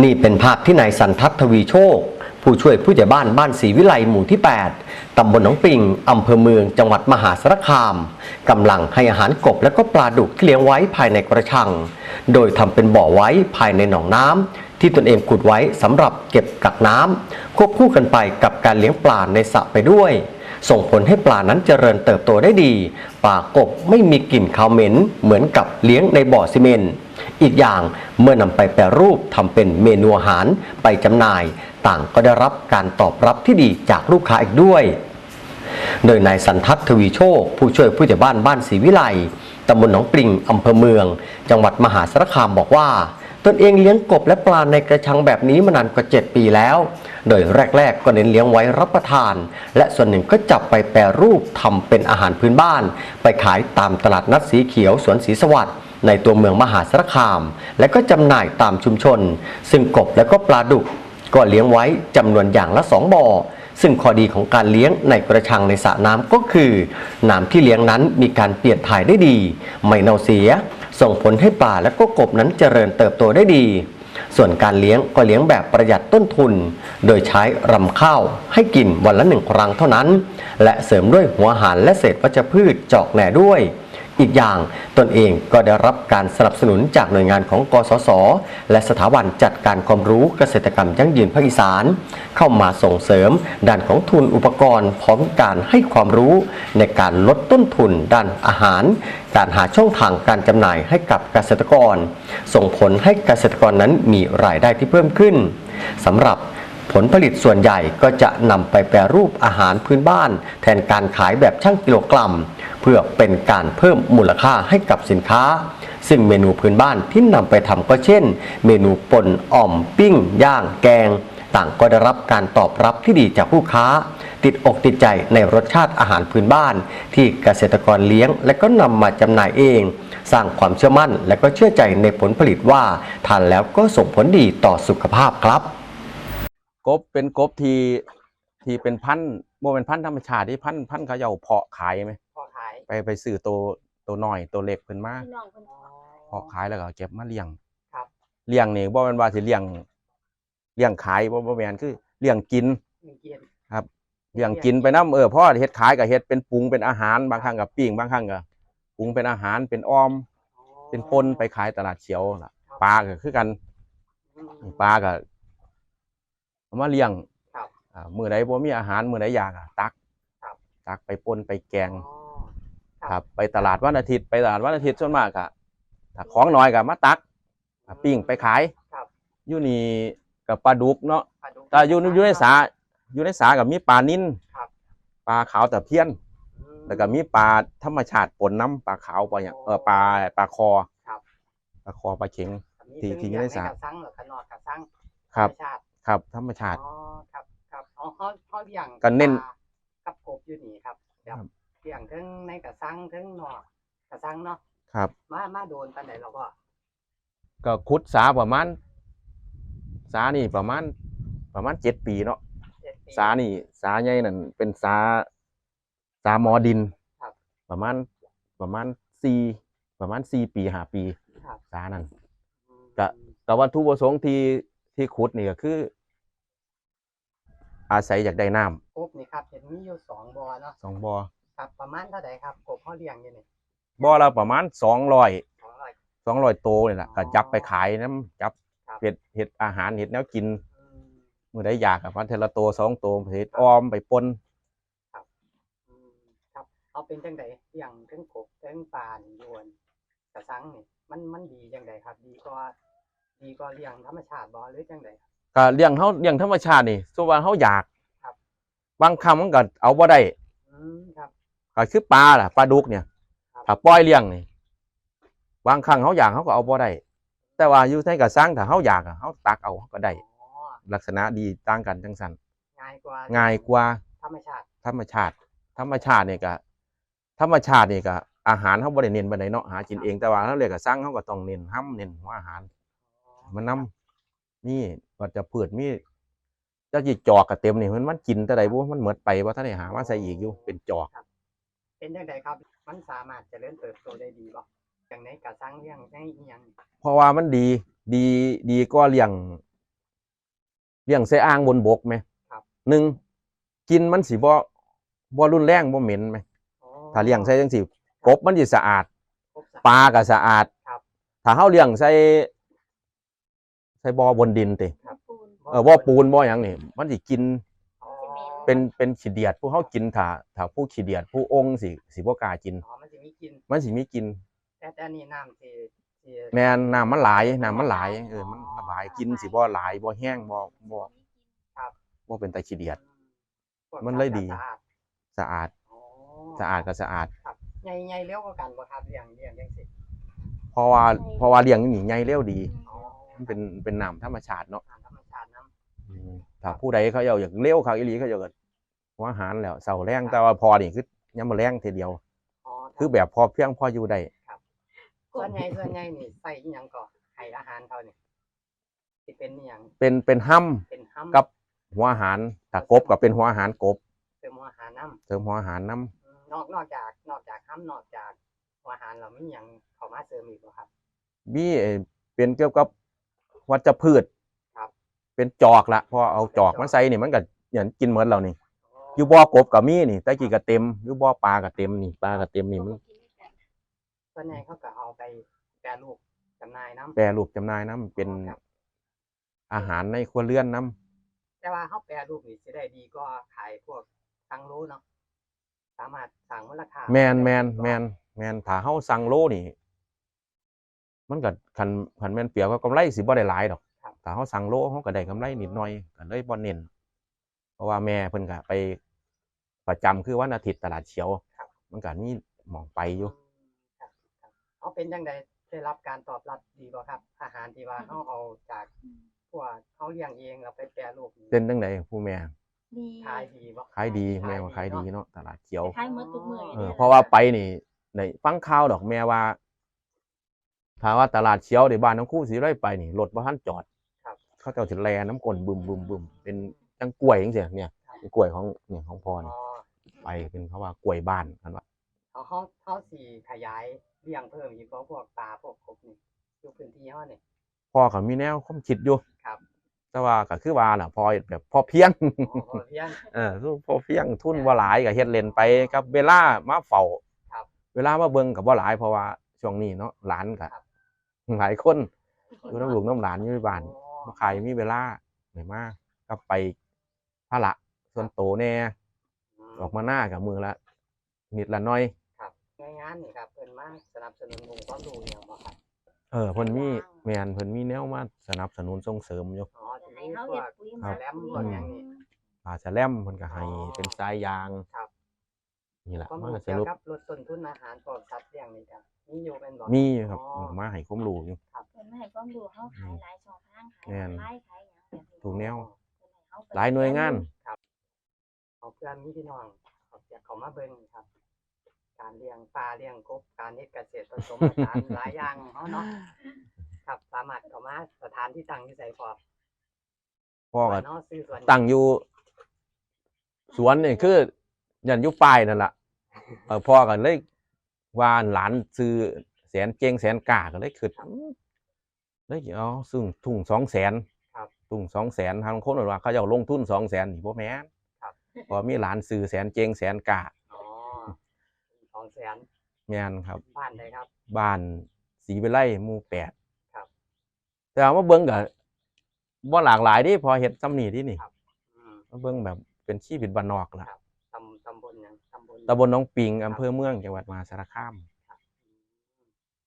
นี่เป็นภาพที่นายสันทัศทวีโชค ผู้ช่วยผู้ใหญ่บ้านบ้านศรีวิไลหมู่ที่ 8 ตำบลหนองปิง อำเภอเมืองจังหวัดมหาสารคาม กำลังให้อาหารกบและก็ปลาดุกที่เลี้ยงไว้ภายในกระชัง โดยทำเป็นบ่อไว้ภายในหนองน้ำที่ตนเองขุดไว้สำหรับเก็บกักน้ำควบคู่กันไปกับการเลี้ยงปลาในสระไปด้วย ส่งผลให้ปลานั้นเจริญเติบโตได้ดี ปลากบไม่มีกลิ่นคาวเหม็นเหมือนกับเลี้ยงในบ่อซีเมนต์ อีกอย่างเมื่อนำไปแปรรูปทำเป็นเมนูอาหารไปจำหน่าย ต่างก็ได้รับการตอบรับที่ดีจากลูกค้าอีกด้วย โดยนายสันทัศน์ทวีโชค ผู้ช่วยผู้ใหญ่บ้านบ้านศรีวิไลตำบลหนองปริงอำเภอเมือง จังหวัดมหาสารคามบอกว่าตนเองเลี้ยงกบและปลาในกระชังแบบนี้มานานกว่า 7 ปีแล้ว โดยแรก ๆ ก็เน้นเลี้ยงไว้รับประทาน และส่วนหนึ่งก็จับไปแปรรูปทำเป็นอาหารพื้นบ้าน ไปขายตามตลาดนัดสีเขียวสวนศรีสวัสดิ์ ในตัวเมืองมหาสารคาม และก็จำหน่ายตามชุมชน ซึ่งกบและก็ปลาดุก ก็เลี้ยงไว้จำนวนอย่างละสองบ่อซึ่งข้อดีของการเลี้ยงในกระชังในสระน้ำก็คือน้ำที่เลี้ยงนั้นมีการเปลี่ยนถ่ายได้ดี ไม่เน่าเสีย ส่งผลให้ปลาและก็กบนั้นเจริญเติบโตได้ดี ส่วนการเลี้ยงก็เลี้ยงแบบประหยัดต้นทุน โดยใช้รำข้าวให้กินวันละหนึ่งครั้งเท่านั้น และเสริมด้วยหัวอาหารและเศษวัชพืชจอกแหน่ด้วย อีกอย่าง ตนเองก็ได้รับการสนับสนุนจากหน่วยงานของกสศและสถาบันจัดการความรู้เกษตรกรรมยั่งยืนภาคอีสาน เข้ามาส่งเสริม ด้านของทุนอุปกรณ์ พร้อมการให้ความรู้ในการลดต้นทุนด้านอาหาร การหาช่องทางการจำหน่ายให้กับเกษตรกร ส่งผลให้เกษตรกรนั้นมีรายได้ที่เพิ่มขึ้นสำหรับ ผลผลิตส่วนใหญ่ก็จะนำไปแปรรูปอาหารพื้นบ้าน แทนการขายแบบช่างกิโลกรัม เพื่อเป็นการเพิ่มมูลค่าให้กับสินค้า ซึ่งเมนูพื้นบ้านที่นำไปทำก็เช่น เมนูป่นอ่อมปิ้ง ย่างแกง ต่างก็ได้รับการตอบรับที่ดีจากลูกค้า ติดอกติดใจในรสชาติอาหารพื้นบ้าน ที่เกษตรกรเลี้ยงและก็นำมาจำหน่ายเองสร้างความเชื่อมั่นและก็เชื่อใจในผลผลิตว่าทานแล้วก็ส่งผลดีต่อสุขภาพครับ กบเป็นกบที่ที่เป็นพันธุ์โมเป็นพันธุ์ธรรมชาติที่พันธุ์พันธุ์เขาเอาเพาะขายไหมพอขายไปไปซื้อตัวตัวน้อยตัวเล็กเพิ่นมาพี่น้องเพิ่นขอเพาะขายแล้วก็เก็บมาเลี้ยงครับ เลี้ยงนี่บ่แม่นว่าสิเลี้ยงเลี้ยงขายบ่บ่แม่นคือเลี้ยงกิน หนึ่งเกียน เลี้ยงกินไปนํเออเพราะว่าเฮ็ดขายก็เฮ็ดเป็นปรุงเป็นอาหารบางครั้งก็ปิ้งบางครั้งก็ปรุงเป็นอาหารเป็นอ้อม เป็นปนไปขายตลาดเขียวล่ะปลาก็คือกันอืมปลาก็ เอามาเลี้ยงครับอ่ามื้อใดบ่มีอาหารมื้อใดอยากอะตักครับ ตักไปปนไปแกง อ๋อครับไปตลาดวันอาทิตย์ไปตลาดวันอาทิตย์ส่วนมากอะถ้าของน้อยก็มาตักอ่าปิ้งไปขายครับ อยู่นี่กับปลาดุกเนาะปลาดุก แต่อยู่ในอยู่ในสาอยู่ในสากับมีปลานิ่นครับ ปลาขาวตะเพียน อืม แล้วก็มีปลาธรรมชาติปนน้ำปลาขาวปลาอย่างเออปลาปลาคอครับ ปลาคอปลาเข็งมีที่ซึ่งที่อยู่ในสระอยกกระซังหรือขนอดกระซังครับ ธมชาติ ครับ ธรรมชาติ อ๋อครับครับอ๋อเขาเขาเลี้ยงก็เน้น ปลากับกบอยู่นี่ครับแบครับบเลี้ยงทั้งในกระซังทั้งนอกกระซังเนาะครับ มามาโดนปันไหนเราก็ก็ขุดสาประมาณสานี่ประมาณประมาณเจ็ดปีเนาะเจ็ดปี สานี่สาใหญ่นั่นเป็นสาสาหมอดินครับประมาณประมาณสี่ประมาณสี่ปีห้าปีครับ สานั่น อืม ก็ แต่วัตถุประสงค์ที่ ที่ขุดนี่ก็คือ อาศัยอยากได้น้กบนี่ครับเห็นมีอยู่สองบ่อเนาะำสองบ่อครับประมาณเท่าไหร่ครับกบเขาเลี้ยงอยู่นี่บ่อละประมาณสองร้อยสองร้อย สองร้อยโตวนี่แหละอ๋อก็จับไปขายน้ำจับครับ เห็ดเห็ดอาหารเห็ดแนวกินอืม มื่อใดอยากกับพันเทละโตวสองโตวเห็ดอ้อมไปปนอืมครับเอาเป็นจังไดเลี้ยงทั้งกบทั้งปลานี่อยวนกระซังนี่มันมันดีจังไดครับ ดีกว่า ดีกว่าเลี้ยงธรรมชาติบ่หรือจังไดครับก็เลี้ยงเขาเลี้ยงธรรมชาตินี่ส่วนว่าเขาอยากครับ บางคำมันก็เอาบ่ได้อืมครับ ก็คือปลาล่ะปลาดุกเนี่ยครับ ถ้าปล่อยเลี้ยงนี่บางครั้งเขาอยากเขาก็เอาบ่ได้แต่ว่าอยู่ในกระสังถ้าเขาอยากอะเขาตักเอาเขาก็ได้ อ๋อลักษณะดีต่างกันจังสันง่ายกว่าง่ายกว่าธรรมชาติธรรมชาติ ธรรมชาตินี่ก็ธรรมชาตินี่ก็อาหารเขาบ่ได้เน้นปานใดเนาะหากินเองแต่ว่าเขาเรียกกระสังเขาก็ต้องเน้นห้ำเน้นหัวอาหาร มันน้ำนี่ก็จะพืชมีเจ้าจีจอกกระเต็มนี่มันมันกินแต่ใดบ่มันเหมือดไปว่าท่านได้หามาใส่อีกอยู่เป็นจอกเป็นจังไดครับ มันสามารถเจริญเติบโตได้ดีบ่อย่างในกระซังเลี้ยงในอีหยังนี่เพราะว่ามันดี ดีดีก็เลี้ยงลี้ยงใส่อ่างบนบกไหมครับหนึ่งกินมันสิบ่บ่รุนแรงบ่เหม็นไหมอ๋อถ้าเลี้ยงใส่จังสิกบมันสิสะอาดครบสามปลาก็สะอาดครับถ้าเฮาเลี้ยงใส่ ใส่บ่อบนดินติครับปูนเออบ่ปูนบ่หยังนี่มันสิกินอ๋อเป็นเป็นขี้เดียดผู้เฮากินถ้าถ้าผู้ขี้เดียดผู้องค์สิสิบ่กล้ากิน อ๋อมันจะมีกินมันสิมีกิน แต่แต่อันนี่น้ำที่ที่แม่นน้ำมันหลายน้ำมันหลายเออมันระบายกินสิบ่หลายบ่แห้งบ่บ่บ่เป็นตาขี้เดียด พวกมันเลยดี สะอาดสะอาดอ๋อสะอาดก็สะอาด ครับใหญ่ใหญ่เร็วกว่ากันบ่ครับเลี้ยงเลี้ยงจังซี่เพราะว่าเพราะว่าเลี้ยงนี่ใหญ่เร็วดี อ๋อ มันเป็นเป็นน้ำธรรมชาติเนาะอาหารธรรมชาติน้ำอืมถ้าผู้ใดเขาเอาอยากเร็วเขาอีหลีเขาจะเกิดหัวอาหารแล้วเสาแรงแต่ว่าพอนี่คือยามมาแรงทีเดียวอ๋อคือแบบพอเพียงพออยู่ได้ส่วนใหญ่ส่วนใหญ่นี่ใส่อีหยังก็ให้อาหารเขานี่สิเป็นอีหยังเป็นเป็นห้ำเป็นห้ำกับหัวอาหารถ้ากบก็เป็นหัวอาหารกบเติมอาหารน้ำเติมหัวอาหารน้อืมนอกนอกจากนอกจากห้ำนอกจากอาหารเรามีหยังเข้ามาเสริมอีกบ่ครับำมีเอ่อเป็นเกี่ยวกับ วัชพืชครับ เป็นจอกละพอเอาจอกมาใส่นี่มันก็อย่างกินเหมือนเรานี่อยู่บ่อกบก็มีนี่แต่กี้ก็เต็มอยู่บ่อปลาก็เต็มนี่ปลาก็เต็มนี่มันส่วนใหญ่เขาก็เอาไปแปรรูปจำหน่ายน้ำแปรรูปจำหน่ายน้ำเป็นครับอาหารในครัวเรือนน้ำแต่ว่าเขาแปรรูปนี่สิได้ดีก็ขายพวกตังรู้เนาะสามารถสั่งมูลค่าแมนแมนแมนแมนถ้าเฮาสั่งโลนี่ มันก็คันคันแม่นเปรียบก็กำไรสิบ่ได้หลายดอกถ้าเฮาสั่งโลเฮาก็ได้กำไรนิดหน่อยก็เลยบ่เน้นเพราะว่าแม่เพิ่นก็ไปประจำคือวันอาทิตย์ตลาดเขียว มันก็มีหมองไปอยู่ ครับครับเขาเป็นยังไงได้รับการตอบรับดีบ่ครับ อาหารที่ว่าเขาเอาจากพวกเขาเลี้ยงเองเราไปแปรรูปนี่เป็นจังไดผู้แม่ดีขายดีบ่ขายดีแม่ว่าขายดีเนาะตลาดเขียว คล้ายๆเมื่อทุกมือเออเพราะว่าไปนี่ในฟังข่าวดอกแม่ว่า ถ้าว่าตลาดเชียวในบ้านน้องคู่สีไร่ไปนี่รถบ่ทันจอดครับเขาเจ้าสิแลน้ำกลนบึมบึมบึมเป็นจังกล้วยจังซี่เนี่ยเป็นกล้วยของเนี่ยของพ่ออ๋นี่อไปเป็นเขาว่ากล้วยบ้านกันว่าเขาเขาเขาสีขยายเลี้ยงเพิ่มอีกบ่พวกปลาพวกกบนี่อยู่พื้นที่เขาเนี่ยพ่อก็มีแนวความคิดอยู่ครับ แต่ว่าก็คือว่าน่ะพอแบบพอเพียงอ๋อพอเพียงเออสู้พอเพียงทุนบ่หลายก็เฮ็ดเล่นไปกับเวลามาเฝ้าครับเวลามาเบิ่งก็บ่หลายเพราะว่าช่วงนี้เนาะหลานก็ครับ หลายคนอยู่น้ำลูกน้ำหลานอยู่ในบ้านอ๋อใครมีเวลาไม่มากก็ไปพระละส่วนโตแน่มออกมาหน้ากับมือละนิดละหน้อยครับงานงานนี่ครับเพิ่นมาสนับสนุนองค์ความรู้อหย่างบ่ครับเออเพิ่นมีแมนเพิ่นมีแนวมาสนับสนุนส่งเสริมอยู่อ๋อจะให้มีเขาพวเห็กดปุ๋ยครัมาบแลมพวกอย่างนี้ปลาแสลมเพิ่นก็ให้อ๋อเป็นสายยางครับ นี่แหละความมันรู้ก็สเกี่ยวรุปกับลดต้นทุนอาหารปลอดสัตว์เลี้ยงนี่ครับมีอยู่เป็นบ่มีครับอ๋อมันก็มาให้ความรู้อยู่ เพิ่นมาให้ความรู้เขาขายหลายช่องทางขายแม่ออน นไลน์ขายหยังแบบนี้ถูกแนว เพิ่นให้เขไป หลายหน่วยงาน เอาเพื่อนมีพี่น้องเขาอยากเขามาเบิ่งครับ การเลี้ยงปลาเลี้ยงกบการเฮ็ดเกษตรผสมผสาน หลายอย่างของเขาเนาะครับสามารถเข้ามาสถานที่ตั้งอยู่ไสพอพ่อก็เนาะซื้อส่วนตั้งอยู่ สวนนี่คือ ยันอยู่ป้ายนั่นล่ะเออพ่อก็เลยว่าหลานซื้อแสนเจงแสนกาก็เลยคิดเลยเอาซึ่งทุ่งสองแสนครับทุ่งสองแสนทางคนบอกว่าเขาจะเอาลงทุนสองแสนนี่บ่แม่นครับเพอมีหลานซื้อแสนเจงแสนกาอ๋อสองแสนแม่นครับ บ้านใดครับ บ้านศรีวิไลหมู่แปดครับ แต่ว่ามาเบิ่งก็บ่หลากหลายเดิพอเฮ็ดซ้ำนี่ดินี่ครับอืมมาเบิ่งแบบเป็นชีวิตบ้านนอกล่ะ ตำบลหนองปิงอำเภอเมืองจังหวัดมหาสารคาม